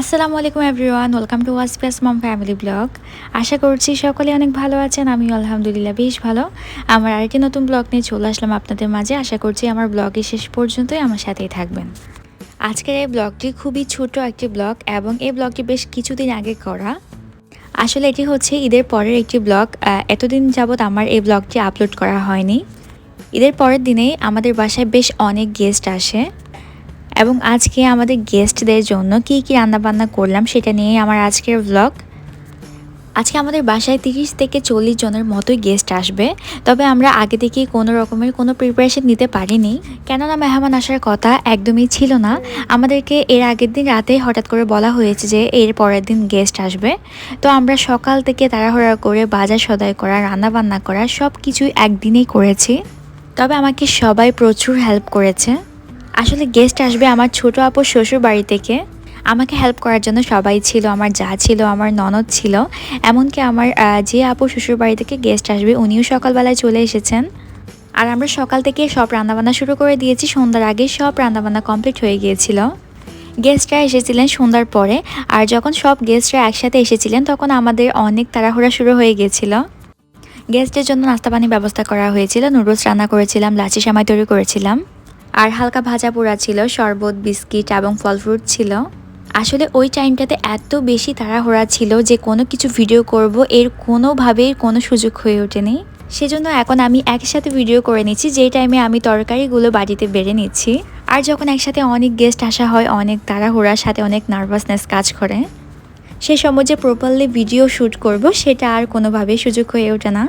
আসসালামু আলাইকুম everyone, welcome to ওয়াসপিয়াস মম ফ্যামিলি ব্লগ। আশা করছি সকলে অনেক ভালো আছেন আমি আলহামদুলিল্লাহ বেশ ভালো। আমার আরেকটি নতুন ব্লগ নিয়ে চলে আসলাম আপনাদের মাঝে। আশা করছি আমার ব্লগের শেষ পর্যন্তই আমার সাথেই থাকবেন। আজকের এই ব্লগটি খুবই ছোট একটি ব্লগ এবং এই ব্লগটি বেশ কিছুদিন আগে করা। আসলে এটি হচ্ছে ঈদের পরের একটি ব্লগ। এতদিন যাবৎ আমার এই ব্লগটি আপলোড করা হয়নি। ঈদের পরের দিনেই আমাদের বাসায় বেশ অনেক গেস্ট আসে। এবং আজকে আমাদের গেস্টদের জন্য কি কি রান্নাবান্না করলাম সেটা নিয়ে আমার আজকের ব্লগ আজকে আমাদের বাসায় তিরিশ থেকে চল্লিশ জনের মতোই গেস্ট আসবে, তবে আমরা আগে থেকেই কোনো রকমের কোনো প্রিপারেশন নিতে পারিনি। কেননা মেহমান আসার কথা একদমই ছিল না। আমাদেরকে এর আগের দিন রাতে হঠাৎ করে বলা হয়েছে যে এর পরের দিন গেস্ট আসবে। তো আমরা সকাল থেকে তাড়াহুড়া করে বাজার সদাই করা, রান্নাবান্না করা সব কিছুই একদিনেই করেছি। তবে আমাকে সবাই প্রচুর হেল্প করেছে। আসলে গেস্ট আসবে আমার ছোট আপুর শ্বশুর বাড়ি থেকে। আমাকে হেল্প করার জন্য সবাই ছিল, আমার যা ছিল, আমার ননদ ছিল। এমনকি আমার যে আপু শ্বশুর বাড়ি থেকে গেস্ট আসবে, উনিও সকালবেলায় চলে এসেছেন। আর আমরা সকাল থেকে সব রান্নাবান্না শুরু করে দিয়েছি, সন্ধ্যার আগে সব রান্নাবান্না কমপ্লিট হয়ে গিয়েছিল। গেস্টরা এসেছিলেন সন্ধ্যার পরে, আর যখন সব গেস্টরা একসাথে এসেছিলেন, তখন আমাদের অনেক তাড়াহুড়া শুরু হয়ে গিয়েছিল। গেস্টের জন্য নাস্তা পানির ব্যবস্থা করা হয়েছিল নুডলস রান্না করেছিলাম লাচি সামাই তৈরি করেছিলাম। আর হালকা ভাজা পোড়া ছিল, শরবত, বিস্কিট এবং ফল ফ্রুট ছিল। আসলে ওই টাইমটাতে এত বেশি তাড়াহুড়া ছিল যে কোনো কিছু ভিডিও করব এর কোনোভাবেই কোনো সুযোগ হয়ে ওঠেনি। সেজন্য এখন আমি একসাথে ভিডিও করে নিচ্ছি, যেই টাইমে আমি তরকারিগুলো বাড়িতে বেড়ে নিচ্ছি। আর যখন একসাথে অনেক গেস্ট আসা হয়, অনেক তাড়াহুড়ার সাথে অনেক নার্ভাসনেস কাজ করে। সে সময় যে প্রপারলি ভিডিও শ্যুট করব, সেটা আর কোনোভাবেই সুযোগ হয়ে ওঠে না।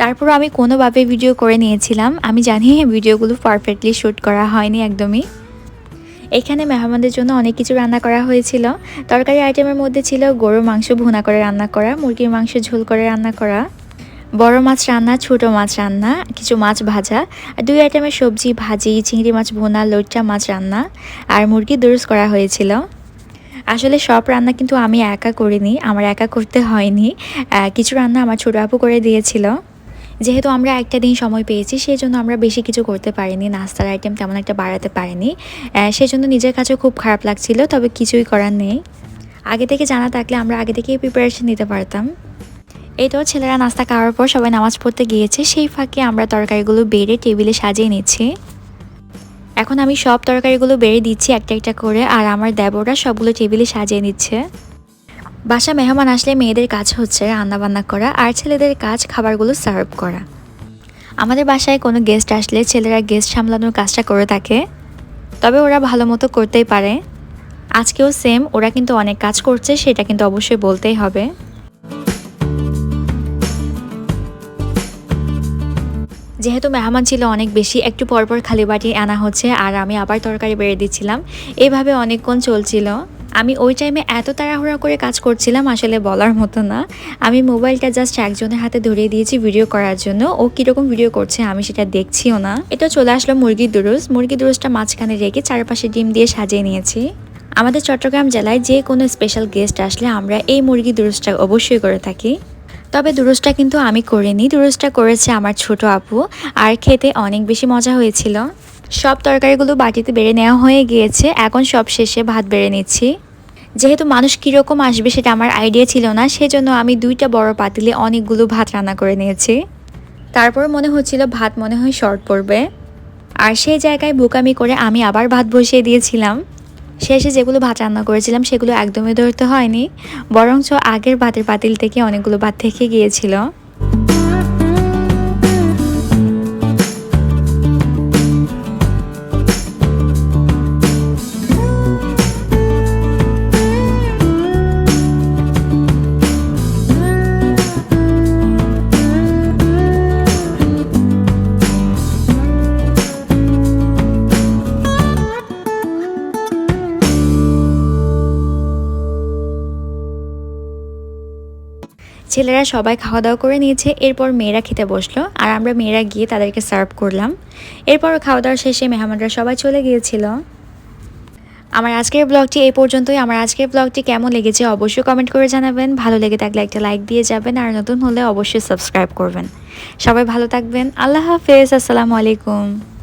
তারপর আমি কোনোভাবে ভিডিও করে নিয়েছিলাম। আমি জানি ভিডিওগুলো পারফেক্টলি শ্যুট করা হয়নি একদমই। এখানে মেহমানদের জন্য অনেক কিছু রান্না করা হয়েছিল। তরকারি আইটেমের মধ্যে ছিল গরুর মাংস ভুনা করে রান্না করা, মুরগির মাংস ঝোল করে রান্না করা, বড় মাছ রান্না, ছোট মাছ রান্না, কিছু মাছ ভাজা, আর দুই আইটেমের সবজি, ভাজি, চিংড়ি মাছ ভুনা লোটটা মাছ রান্না, আর মুরগি দুরুস করা হয়েছিল। আসলে সব রান্না কিন্তু আমি একা করিনি, আমার একা করতে হয়নি। কিছু রান্না আমার ছোটো আপু করে দিয়েছিল। যেহেতু আমরা একটা দিন সময় পেয়েছি সেই জন্য আমরা বেশি কিছু করতে পারিনি, নাস্তার আইটেম তেমন একটা বাড়াতে পারিনি। সেই জন্য নিজের কাছে খুব খারাপ লাগছিল, তবে কিছুই করার নেই। আগে থেকে জানা থাকলে আমরা আগে থেকেই প্রিপারেশন নিতে পারতাম। এই তো ছেলেরা নাস্তা খাওয়ার পর সবাই নামাজ পড়তে গিয়েছে, সেই ফাঁকে আমরা তরকারিগুলো বেড়ে টেবিলে সাজিয়ে নিচ্ছি। এখন আমি সব তরকারিগুলো বেড়ে দিচ্ছি একটা একটা করে, আর আমার দেবরা সবগুলো টেবিলে সাজিয়ে নিচ্ছে। বাসা মেহমান আসলে মেয়েদের কাজ হচ্ছে রান্নাবান্না করা আর ছেলেদের কাজ খাবারগুলো সার্ভ করা। আমাদের বাসায় কোনো গেস্ট আসলে ছেলেরা গেস্ট সামলানোর কাজটা করে থাকে। তবে ওরা ভালো মতো করতেই পারে। আজকেও সেম, ওরা কিন্তু অনেক কাজ করছে, সেটা কিন্তু অবশ্যই বলতেই হবে। যেহেতু মেহমান ছিল অনেক বেশি, একটু পরপর খালি বাটি আনা হচ্ছে আর আমি আবার তরকারি বেড়ে দিচ্ছিলাম। এভাবে অনেকক্ষণ চলছিল। আমি ওই টাইমে এত তাড়াহুড়া করে কাজ করছিলাম, আসলে বলার মতো না। আমি মোবাইলটা জাস্ট একজনের হাতে ধরিয়ে দিয়েছি ভিডিও করার জন্য। ও কীরকম ভিডিও করছে আমি সেটা দেখছিও না। এটা চলে আসলো মুরগির দুরুস। মুরগির দুরুসটা মাঝখানে রেখে চারপাশে ডিম দিয়ে সাজিয়ে নিয়েছি। আমাদের চট্টগ্রাম জেলায় যে কোনো স্পেশাল গেস্ট আসলে আমরা এই মুরগি দুরুসটা অবশ্যই করে থাকি। তবে দুরুসটা কিন্তু আমি করিনি। দুরুসটা করেছে আমার ছোট আপু। আর খেতে অনেক বেশি মজা হয়েছিল। সব তরকারিগুলো বাটিতে বেড়ে নেওয়া হয়ে গিয়েছে, এখন সব শেষে ভাত বেড়ে নিচ্ছি। যেহেতু মানুষ কীরকম আসবে সেটা আমার আইডিয়া ছিল না, সেজন্য আমি দুইটা বড় পাতিলে অনেকগুলো ভাত রান্না করে নিয়েছি। তারপর মনে হচ্ছিল ভাত মনে হয় শর্ট পড়বে। আর সেই জায়গায় বোকামি করে আমি আবার ভাত বসিয়ে দিয়েছিলাম। শেষে যেগুলো ভাত রান্না করেছিলাম সেগুলো একদমই ধরতে হয়নি, বরঞ্চ আগের ভাতের পাতিল থেকে অনেকগুলো ভাত থেকে গিয়েছিল। ছেলেরা সবাই খাওয়া দাওয়া করে নিয়েছে, এরপর মেয়েরা খেতে বসল আর আমরা মেয়েরা গিয়ে তাদেরকে সার্ভ করলাম। এরপর খাওয়া দাওয়া শেষে মেহমানরা সবাই চলে গিয়েছিল। আমার আজকের ব্লগটি এই পর্যন্তই। আমার আজকের ব্লগটি কেমন লেগেছে অবশ্যই কমেন্ট করে জানাবেন। ভালো লেগে থাকলে একটা লাইক দিয়ে যাবেন আর নতুন হলে অবশ্যই সাবস্ক্রাইব করবেন। সবাই ভালো থাকবেন। আল্লাহ হাফেজ। আসসালামু আলাইকুম।